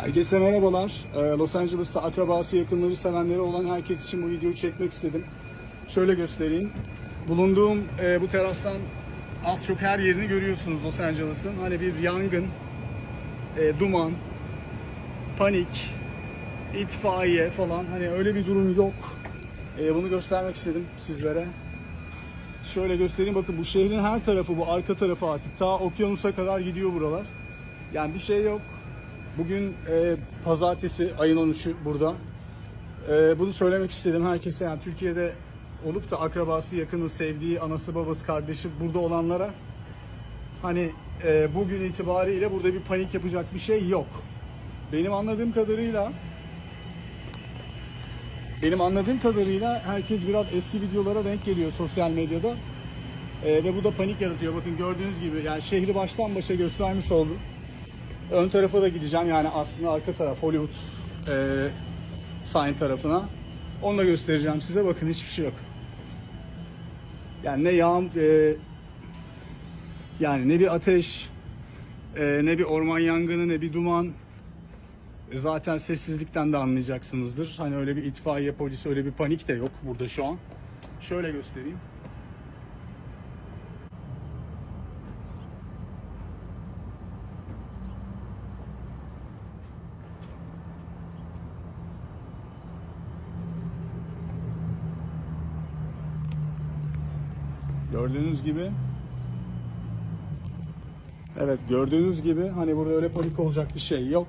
Herkese merhabalar. Ee, Los Angeles'ta akrabası, yakınları, sevenleri olan herkes için bu videoyu çekmek istedim. Şöyle göstereyim. Bulunduğum e, bu terastan az çok her yerini görüyorsunuz Los Angeles'ın. Hani bir yangın, e, duman, panik, itfaiye falan hani öyle bir durum yok. E, bunu göstermek istedim sizlere. Şöyle göstereyim bakın bu şehrin her tarafı bu arka tarafı artık ta okyanusa kadar gidiyor buralar. Yani bir şey yok. Bugün e, pazartesi ayın 13'ü burada. E, bunu söylemek istedim herkese yani Türkiye'de olup da akrabası, yakını, sevdiği, anası, babası, kardeşi burada olanlara hani e, bugün itibariyle burada bir panik yapacak bir şey yok. Benim anladığım kadarıyla benim anladığım kadarıyla herkes biraz eski videolara denk geliyor sosyal medyada. Ee, ve bu da panik yaratıyor. Bakın gördüğünüz gibi yani şehri baştan başa göstermiş oldum. Ön tarafa da gideceğim yani aslında arka taraf Hollywood e, sign tarafına. Onu da göstereceğim size. Bakın hiçbir şey yok. Yani ne yağm e, yani ne bir ateş e, ne bir orman yangını ne bir duman e, Zaten sessizlikten de anlayacaksınızdır. Hani öyle bir itfaiye, polis öyle bir panik de yok burada şu an. Şöyle göstereyim. Gördüğünüz gibi Evet gördüğünüz gibi hani burada öyle panik olacak bir şey yok.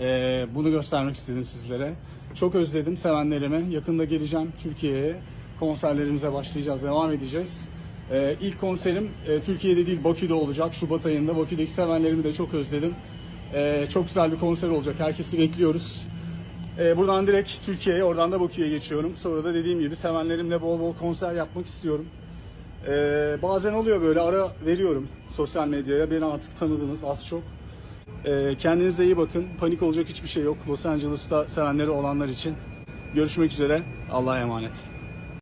Ee, bunu göstermek istedim sizlere. Çok özledim sevenlerimi. Yakında geleceğim Türkiye'ye. Konserlerimize başlayacağız, devam edeceğiz. Ee, ilk konserim e, Türkiye'de değil Bakü'de olacak. Şubat ayında. Bakü'deki sevenlerimi de çok özledim. Ee, çok güzel bir konser olacak. Herkesi bekliyoruz. Ee, buradan direkt Türkiye'ye, oradan da Bakü'ye geçiyorum. Sonra da dediğim gibi sevenlerimle bol bol konser yapmak istiyorum. Ee, bazen oluyor böyle ara veriyorum sosyal medyaya. Beni artık tanıdınız az çok. Ee, kendinize iyi bakın. Panik olacak hiçbir şey yok. Los Angeles'ta sevenleri olanlar için. Görüşmek üzere. Allah'a emanet.